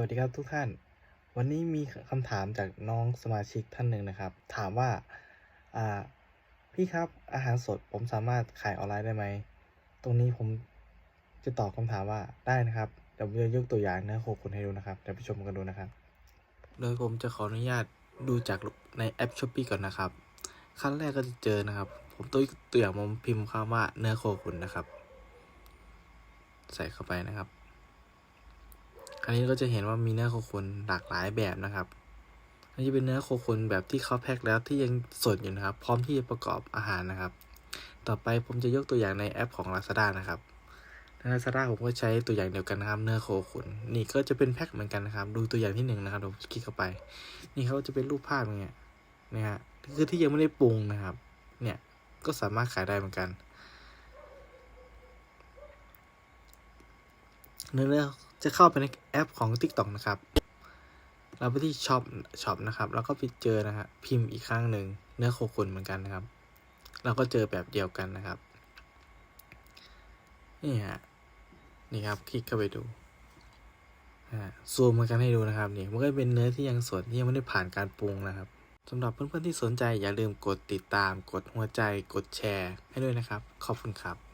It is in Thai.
วัสดีครับทุกท่าน วันนี้มีคำถามจากน้องสมาชิกท่านหนึ่งนะครับ ถามว่าอ่าพี่ครับอาหารสดผมสามารถขายออนไลน์ได้ไหม ตรงนี้ผมจะตอบคำถามว่าได้นะครับเดี๋ยวผมจะยกตัวอย่างเนื้อโคขุนให้ดูนะครับเดี๋ยวไปชมกันดูนะครับ โดยผมจะขออนุญาตดูจากในแอปช้อปปีก่อนนะครับ ขั้นแรกก็จะเจอนะครับ ผมตัวตัวอย่างผมพิมพ์คำว่าเนื้อโคขุนนะครับ ใส่เข้าไปนะครับ อันนี้ก็จะเห็นว่ามีเนื้อโคขุนหลากหลายแบบนะครับอันนี้เป็นเนื้อโคขุนแบบที่เขาแพ็คแล้วที่ยังสดอยู่นะครับ พร้อมที่จะประกอบอาหารนะครับ ต่อไปผมจะยกตัวอย่างในแอปของ Lazada นะครับใน Lazada ผมก็ใช้ตัวอย่างเดียวกันนะครับ เนื้อโคขุนนี่ก็จะเป็นแพ็คเหมือนกันนะครับ ดูตัวอย่างที่หนึ่งนะครับผมคลิกเข้าไป นี่เขาจะเป็นรูปภาพอย่างเงี้ยนะฮะคือที่ยังไม่ได้ปรุงนะครับ เนี่ยก็สามารถขายได้เหมือนกัน เนื้อเรื่อ จะเข้าไปในแอปของ TikTok นะครับ เราไปที่ช็อปช็อปนะครับ แล้วก็ไปเจอนะครับพิมพ์อีกครั้งหนึ่งเนื้อโคขุนเหมือนกันนะครับ เราก็เจอแบบเดียวกันนะครับนี่ฮะนี่ครับ คลิกเข้าไปดูอ่าซูมมากันให้ดูนะครับนี่มันก็เป็นเนื้อที่ยังสดที่ยังไม่ได้ผ่านการปรุงนะครับสำหรับเพื่อนๆที่สนใจอย่าลืมกดติดตาม กดหัวใจ กดแชร์ให้ด้วยนะครับ ขอบคุณครับ